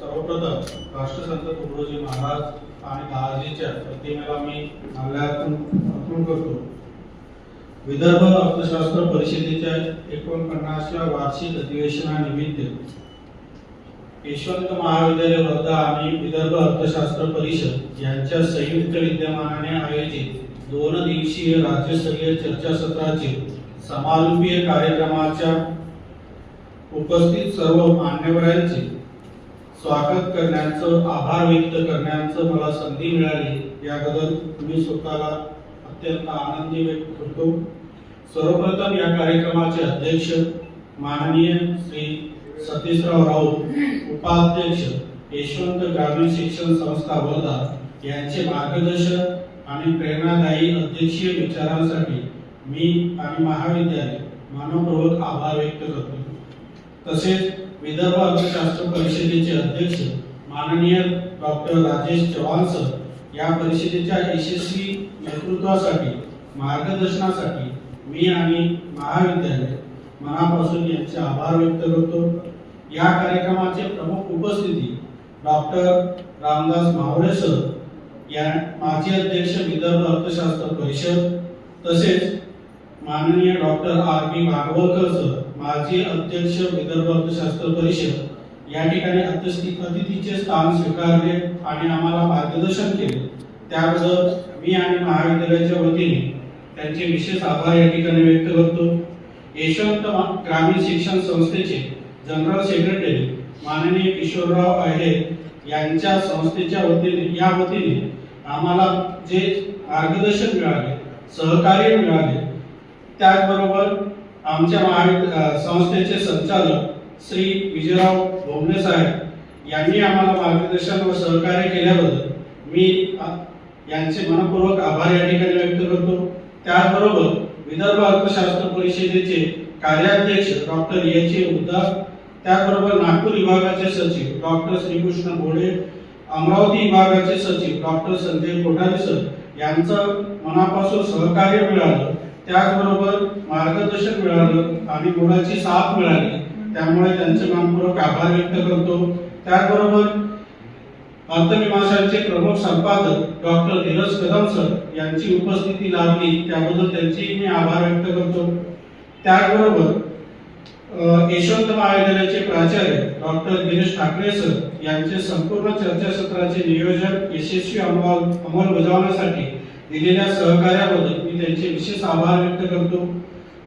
सर्वप्रथम राष्ट्रसंत तुकडोजी महाराज आणि दहाजीच्या प्रतिमेला मी माल्यार्पण अर्पण करतो. विदर्भ अर्थशास्त्र परिषदेच्या एकोणपन्नासव्या वार्षिक अधिवेशनानिमित्त यशवंत महाविद्यालय वर्धा आणि विदर्भ अर्थशास्त्र परिषद यांच्या संयुक्त विद्यमानाने आयोजित दोन दिवसीय राज्यस्तरीय चर्चासत्राचे समारोपीय कार्यक्रमाच्या उपस्थित सर्व मान्यवरांचे स्वागत करण्याचं आभार व्यक्त करण्याचं मला संधी मिळाली. याबद्दल मी स्वतःला अत्यंत आनंदी व्यक्त करतो. सर्वप्रथम या कार्यक्रमाचे अध्यक्ष माननीय श्री सतीशराव राऊत उपाध्यक्ष यशवंत ग्रामीण शिक्षण संस्था वर्धा यांचे मार्गदर्शन आणि प्रेरणादायी अध्यक्षीय विचारांसाठी मी आणि महाविद्यालय मानवपूर्वक आभार व्यक्त करतो. तसेच विदर्भ अर्थशास्त्र परिषदेचे अध्यक्ष माननीय डॉक्टर राजेश चव्हाण सर या परिषदेच्या यशस्वी नेतृत्वासाठी मार्गदर्शनासाठी मी आणि महाविद्यालय मनापासून यांचे आभार व्यक्त करतो. या कार्यक्रमाचे प्रमुख उपस्थिती डॉक्टर रामदास मावळे सर या माजी अध्यक्ष विदर्भ अर्थशास्त्र परिषद तसेच माननीय doctor R B Bhagwalkar sir माजी अध्यक्ष विदर्भ अर्थशास्त्र परिषद या ठिकाणी अध्यक्ष अतिथीचे स्थान स्वीकारले आणि आम्हाला मार्गदर्शन केले. त्याबद्दल मी आणि महाविद्यालयाच्या वतीने त्यांचे विशेष आभार या ठिकाणी व्यक्त करतो. यशवंत ग्रामीण शिक्षण संस्थेचे जनरल सेक्रेटरी माननीय किशोरराव आहे यांच्या संस्थेच्या वतीने या वतीने आम्हाला जे मार्गदर्शन मिळाले सहकार्य मिळाले त्याचबरोबर आमच्या महा संस्थेचे संचालक श्री विजयराव भोमले साहेब यांनी आम्हाला मार्गदर्शन व सहकार्य केल्याबद्दल मी यांचे मनपूर्वक आभार या ठिकाणी व्यक्त करतो. त्याचबरोबर विदर्भ अर्थशास्त्र परिषदेचे कार्याध्यक्ष डॉक्टर एच ए उद्दार त्याचबरोबर नागपूर विभागाचे सचिव डॉक्टर श्रीकृष्ण भोळे अमरावती विभागाचे सचिव डॉक्टर संजय कोठारे सर यांचं मनापासून सहकार्य मिळालं. त्याचबरोबर मार्गदर्शन मिळालं आणि गुणाची साथ मिळाली त्यामुळे त्यांचे मनपूर्वक आभार व्यक्त करतो. त्याचबरोबर अर्थमीमांसाचे प्रमुख संपादक डॉक्टर धीरज कदम सर यांची उपस्थिती लाभली त्याबद्दल त्यांचेही मी आभार व्यक्त करतो. त्याचबरोबर यशवंत महाविद्यालयाचे प्राचार्य डॉक्टर दिनेश ठाकरे सर यांचे संपूर्ण चर्चासत्राचे नियोजन यशस्वी अंमल अंमलबजावण्यासाठी दिलेल्या सहकार्याबद्दल मी त्यांचे विशेष आभार व्यक्त करतो.